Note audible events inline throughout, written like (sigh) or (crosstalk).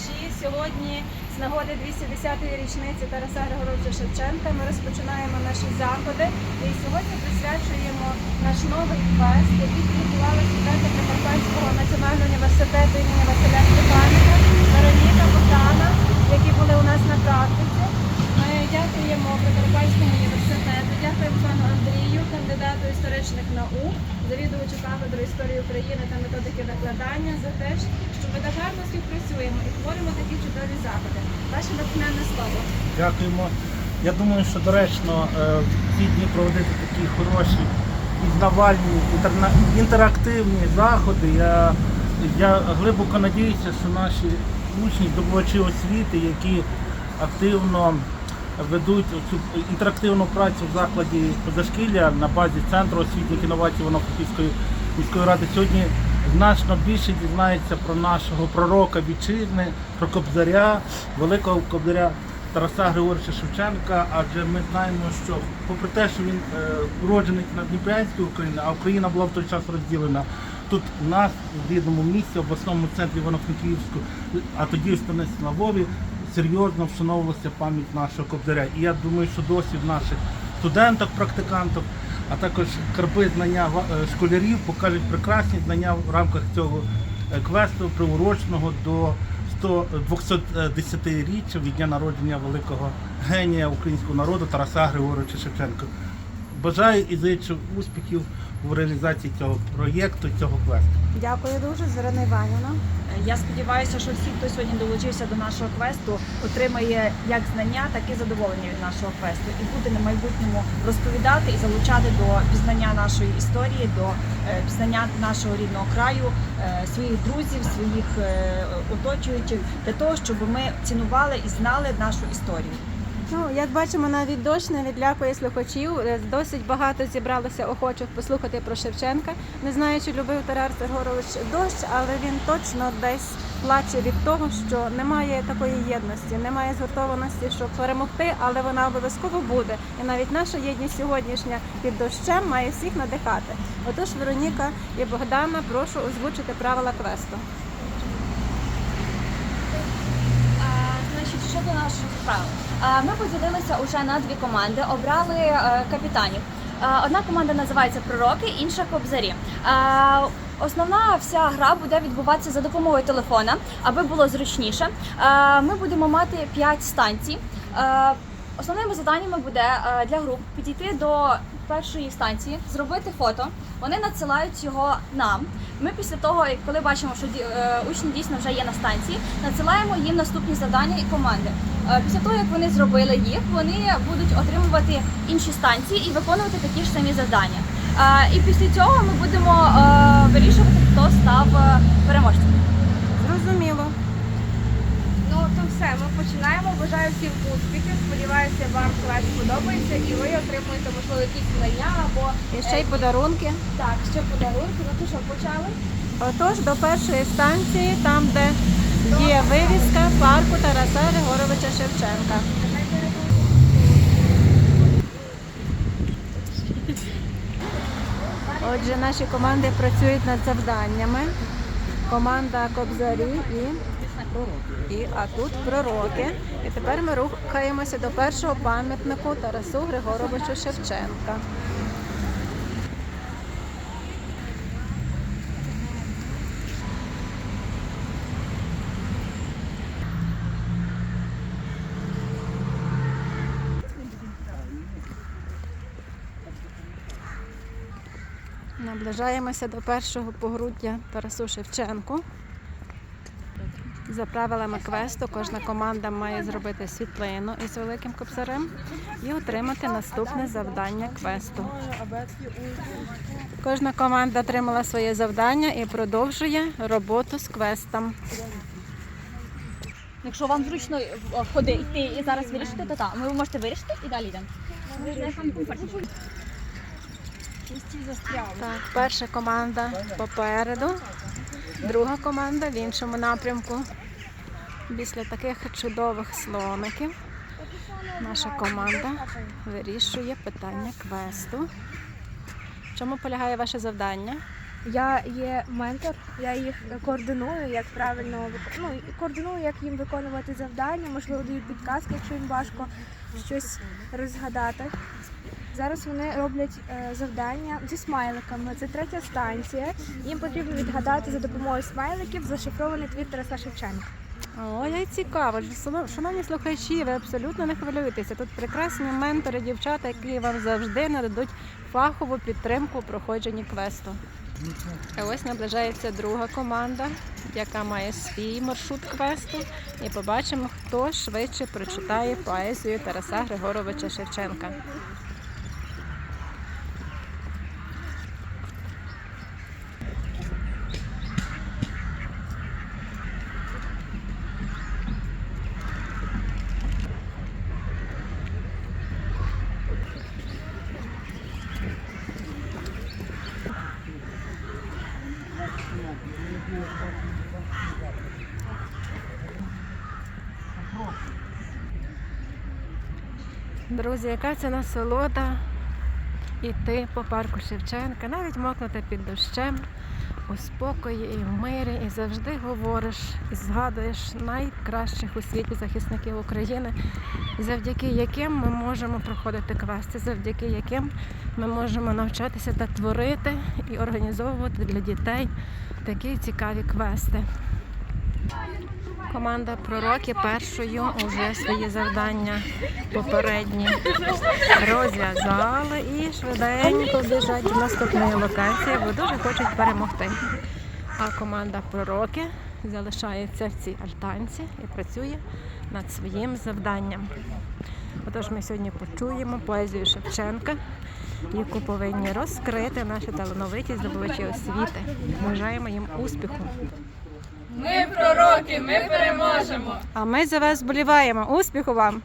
глядачі. Сьогодні з нагоди 210-ї річниці Тараса Григоровича Шевченка ми розпочинаємо наші заходи і сьогодні присвячуємо наш новий квест, який підготували студенти Прикарпатського національного університету імені Василя Степаника, Вероніка Богдана, які були у нас на практиці. Ми дякуємо Прикарпатському університету, дякуємо пану Андрію, кандидату історичних наук, завідувачу кафедри історії України та методики викладання за те, що ми так гарно співпрацюємо і творимо такі чудові заходи. Ваше натхненне слово. Дякуємо. Я думаю, що доречно е, в ці дні проводити такі хороші, пізнавальні, інтерактивні заходи. Я, я глибоко надіюся, що наші учні, здобувачі освіти, які активно ведуть цю інтерактивну працю в закладі позашкілля на базі центру освітніх інновацій Івано-Франківської міської ради сьогодні значно більше дізнається про нашого пророка вітчизни, про Кобзаря, великого Кобзаря Тараса Григоровича Шевченка. Адже ми знаємо, що попри те, що він е, уроджений на Дніпрянській Україні, а Україна була в той час розділена. Тут у нас в рідному місці, в обласному центрі Івано-Франківську, а тоді в станиці Львові, серйозно вшановувалася пам'ять нашого Кобзаря. І я думаю, що досвід наших студенток, практиканток, а також карби знання е, школярів покажуть прекрасні знання в рамках цього е, квесту, приуроченого до 100 210-річчя від дня народження великого генія українського народу Тараса Григоровича Шевченка. Бажаю і зичу успіхів у реалізації цього проєкту, цього квесту. Дякую дуже, Зорина Іванівна. Я сподіваюся, що всі, хто сьогодні долучився до нашого квесту, отримає як знання, так і задоволення від нашого квесту, і буде на майбутньому розповідати і залучати до пізнання нашої історії, до е, пізнання нашого рідного краю, е, своїх друзів, своїх е, оточуючих, для того, щоб ми цінували і знали нашу історію. Ну, як бачимо, навіть дощ не відлякує слухачів. Е, Досить багато зібралося охочих послухати про Шевченка. Не знаю, чи любив Тарас Григорович дощ, але він точно десь плаче від того, що немає такої єдності, немає згуртованості, щоб перемогти, але вона обов'язково буде. І навіть наша єдність сьогоднішня під дощем має всіх надихати. Отож, Вероніка і Богдана, прошу озвучити правила квесту. А, Значить, щодо наших справ. Ми поділилися уже на дві команди, обрали е, капітанів. Одна команда називається Пророки, інша Кобзарі. Основна вся гра буде відбуватися за допомогою телефона, аби було зручніше. Ми будемо мати 5 станцій. Основними завданнями буде е, для груп підійти до першої станції, зробити фото. Вони надсилають його нам. Ми після того, коли бачимо, що е, учні дійсно вже є на станції, надсилаємо їм наступні завдання і команди. Е, Після того, як вони зробили їх, вони будуть отримувати інші станції і виконувати такі ж самі завдання. Е, І після цього ми будемо вирішувати, хто став переможцем. Зрозуміло. Ну все, ми починаємо. Бажаю всім успіхів. Сподіваюся, вам клас сподобається і ви отримуєте можливо якісь знання або І ще й подарунки. так, ще подарунки. Ну то що, почали? Отож, до першої станції, там, де є вивіска парку Тараса Григоровича Шевченка. Отже, наші команди працюють над завданнями. Команда Кобзарі і, і а тут пророки. І тепер ми рухаємося до першого пам'ятнику Тарасу Григоровичу Шевченка. Наближаємося до першого погруддя Тарасу Шевченку. За правилами квесту кожна команда має зробити світлину із великим кобзарем і отримати наступне завдання квесту. Кожна команда отримала своє завдання і продовжує роботу з квестом. Якщо вам зручно е, ходи йти і зараз вирішити, то так. Ви можете вирішити і далі йдемо. Так, перша команда попереду, друга команда в іншому напрямку. Після таких чудових слоників наша команда вирішує питання квесту. В чому полягає ваше завдання? Я є ментор, я їх координую, як правильно ну, координую, як їм виконувати завдання, можливо, даю підказки, якщо їм важко щось розгадати. Зараз вони роблять е, завдання зі смайликами. Це третя станція. Їм потрібно відгадати за допомогою смайликів зашифрований твіт Тараса Шевченка. О, як цікаво. Шановні слухачі, ви абсолютно не хвилюєтеся. Тут прекрасні ментори, дівчата, які вам завжди нададуть фахову підтримку у проходженні квесту. А ось наближається друга команда, яка має свій маршрут квесту. І побачимо, хто швидше прочитає поезію Тараса Григоровича Шевченка. Друзі, яка це насолода іти по парку Шевченка, навіть мокнути під дощем у спокої і в мирі, і завжди говориш і згадуєш найкращих у світі захисників України, завдяки яким ми можемо проходити квести, завдяки яким ми можемо навчатися та творити і організовувати для дітей такі цікаві квести. Команда пророки першою уже свої завдання попередні розв'язали і швиденько біжать до наступної локації, бо дуже хочуть перемогти. А команда пророки залишається в цій альтанці і працює над своїм завданням. Отож, ми сьогодні почуємо поезію Шевченка, яку повинні розкрити наші талановиті здобувачі освіти. Бажаємо їм успіху. Ми пророки, ми переможемо. А ми за вас вболіваємо. Успіху вам!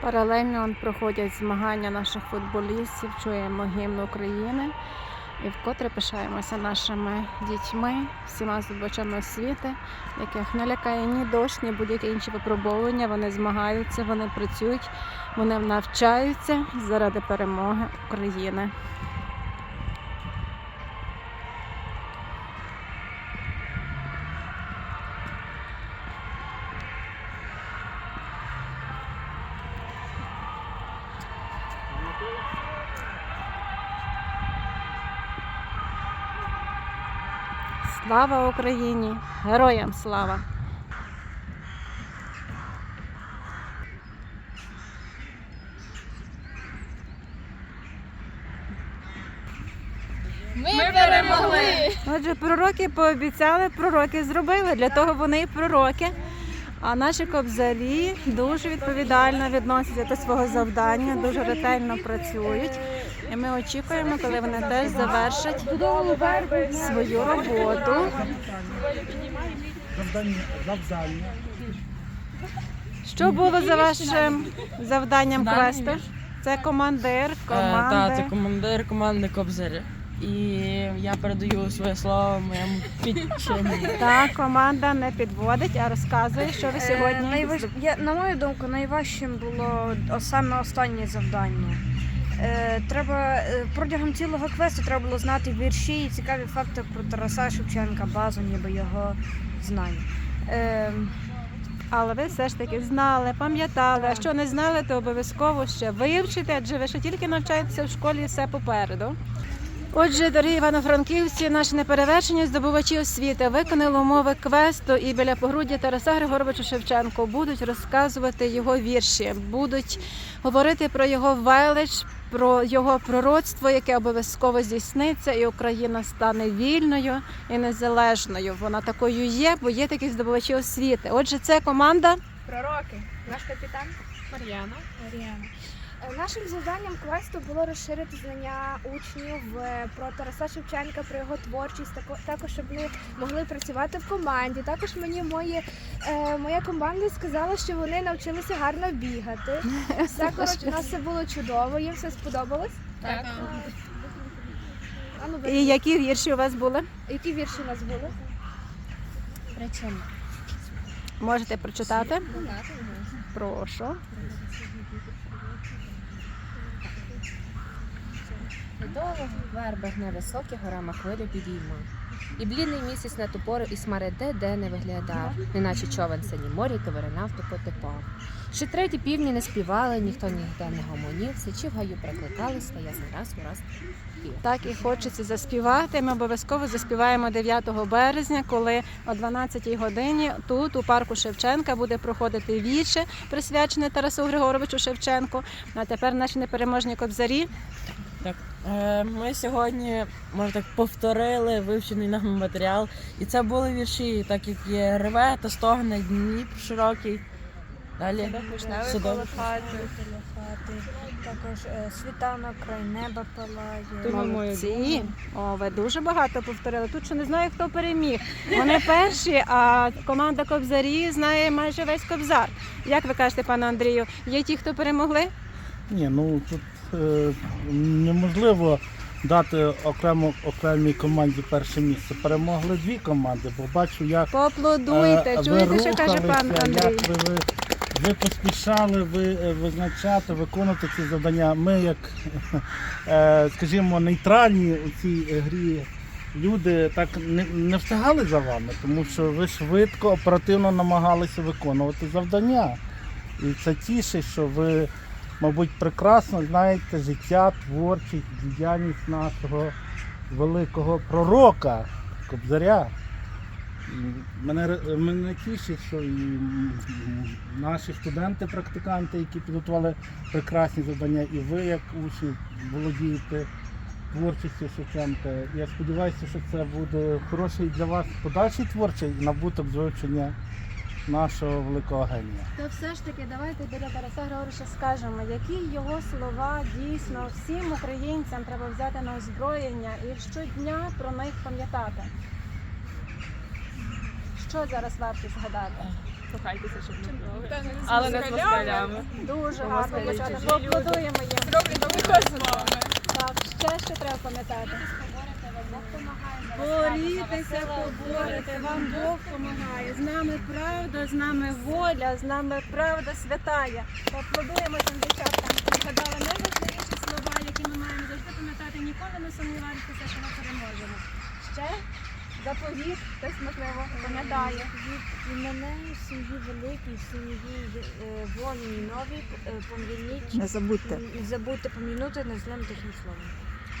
Паралельно он проходять змагання наших футболістів, чуємо гімн України і вкотре пишаємося нашими дітьми, всіма здобувачами освіти, яких не лякає ні дощ, ні будь-які інші випробовування. Вони змагаються, вони працюють, вони навчаються заради перемоги України. Слава Україні! Героям слава! Ми перемогли. Отже, пророки пообіцяли, пророки зробили. Для того вони і пророки. А наші кобзарі дуже відповідально відносяться до свого завдання, дуже ретельно працюють. І ми очікуємо, коли вони теж завершать свою роботу. Завдання, завдання. Що було за вашим завданням квесту? Це командир Е, Так, це командир команди Кобзаря. І я передаю своє слово моєму підчиненню. Та команда не підводить, а розказує, що ви сьогодні. найваж... я, на мою думку, найважчим було саме останнє завдання. Е, треба е, протягом цілого квесту треба було знати вірші і цікаві факти про Тараса Шевченка, базу, ніби його знань. Е, Але ви все ж таки знали, пам'ятали. А що не знали, то обов'язково ще вивчите, адже ви ще тільки навчаєтеся в школі все попереду. Отже, дорогі івано-франківці, наші неперевершені здобувачі освіти виконали умови квесту і біля погруддя Тараса Григоровича Шевченко будуть розказувати його вірші, будуть говорити про його велич, про його пророцтво, яке обов'язково здійсниться, і Україна стане вільною і незалежною. Вона такою є, бо є такі здобувачі освіти. Отже, це команда. Пророки, наш капітан Мар'яна. Мар'яна. Е, Нашим завданням квесту було розширити знання учнів е, про Тараса Шевченка, про його творчість, також щоб вони могли працювати в команді. Також мені мої, е, моя команда сказала, що вони навчилися гарно бігати. (laughs) Коротше, у нас все було чудово, їм все сподобалось. Так. А ну, ви- І які вірші у вас були? які вірші у нас були? Можете прочитати? Прошу. Довго, верби гне високі, горами хвилю підійма. І блідний місяць на ту пору і смарить де де не виглядав, неначе човен синій морі, то виринав, то. Ще треті півні не співали, ніхто ніде не гомонів, сичі в гаю прикликали, стає раз у раз. Так і хочеться заспівати. Ми обов'язково заспіваємо 9 березня, коли о 12 годині тут, у парку Шевченка, буде проходити віче, присвячене Тарасу Григоровичу Шевченку. А тепер наші непереможні кобзарі. Так, ми сьогодні, може так, повторили вивчений нами матеріал. І це були вірші, так як є реве та стогне, Дніпр широкий. Далі Вишневий коло хати. Також е, світанок, край неба палає. Молодці. О, ви дуже багато повторили. Тут ще не знаю, хто переміг. Вони (laughs) перші, а команда Кобзарі знає майже весь Кобзар. Як ви кажете, пане Андрію, є ті, хто перемогли? Ні, ну тут е, неможливо дати окремо окремій команді перше місце. Перемогли дві команди, бо бачу, як Поаплодуйте. е, ви Чуєте, що каже пан рухалися, Андрій? Як ви, ви, ви поспішали ви, е, визначати, виконувати ці завдання. Ми, як, (laughs) е, скажімо, нейтральні у цій грі люди так не, не встигали за вами, тому що ви швидко, оперативно намагалися виконувати завдання. І це тішить, що ви, мабуть, прекрасно знаєте життя, творчість, діяльність нашого великого пророка, Кобзаря. Мене, ре- мене тішить, що і наші студенти-практиканти, які підготували прекрасні завдання, і ви, як учні, володієте творчістю Шевченка. Я сподіваюся, що це буде хороший для вас подальший творчий набуток з нашого великого генія. То все ж таки, давайте біля Тараса Григоровича скажемо, які його слова дійсно всім українцям треба взяти на озброєння і щодня про них пам'ятати. Що зараз варто згадати? Кохайтеся, щоб не було. Але не з москалями. Дуже гарно почати. Поаплодуємо їм. Зроблено виход з вами. Так, ще що треба пам'ятати? Борітеся, поборете, вам Бог допомагає. З нами правда, з нами воля, з нами правда святая. Поаплодуємо цим дівчаткам. Згадали найважливіші слова, які ми маємо завжди пам'ятати, ніколи не сумніватися, що ми переможемо. Ще заповіт, хтось можливо пам'ятає. І мене в сім'ї великій, в сім'ї е, вольній новій е, не забудьте. І забудьте помінути незлим тихим словом.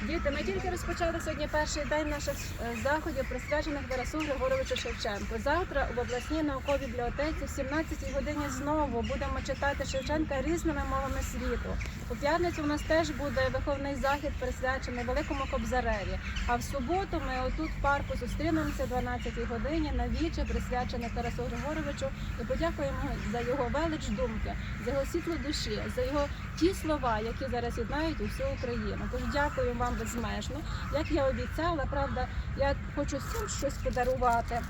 Діти, ми тільки розпочали сьогодні перший день наших е, заходів, присвячених Тарасу Григоровичу Шевченку. Завтра в обласній науковій бібліотеці в 17 годині знову будемо читати Шевченка різними мовами світу. У п'ятницю у нас теж буде виховний захід, присвячений великому кобзареві. А в суботу ми отут в парку зустрінемося о 12 годині на віче, присвячене Тарасу Григоровичу, і подякуємо за його велич думки, за його світло душі, за його ті слова, які зараз єднають усю Україну. Тож дякую вам безмежно. Як я обіцяла, правда, я хочу всім щось подарувати.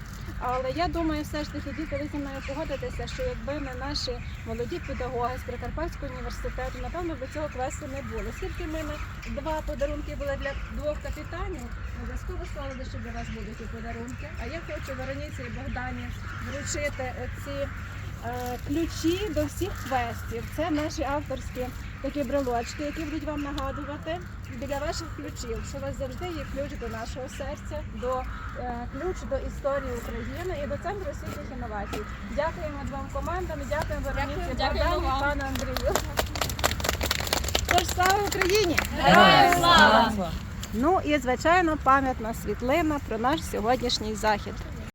Але я думаю, все ж таки, діти, зі мною погодитеся, що якби не наші молоді педагоги з Прикарпатського університету, напевно, би цього квесту не було. Скільки мене два подарунки були для двох капітанів, обов'язково солодощі для вас будуть і подарунки. А я хочу Вероніці і Богдані вручити ці ключі до всіх квестів. Це наші авторські такі брелочки, які будуть вам нагадувати біля ваших ключів, що у вас завжди є ключ до нашого серця, до е, ключ до історії України і до центру освітніх інновацій. Дякуємо двом командам, дякуємо Вероніці Богдані і пану Андрію. Тож слава Україні! Героям! Слава! Ну і звичайно пам'ятна світлина про наш сьогоднішній захід.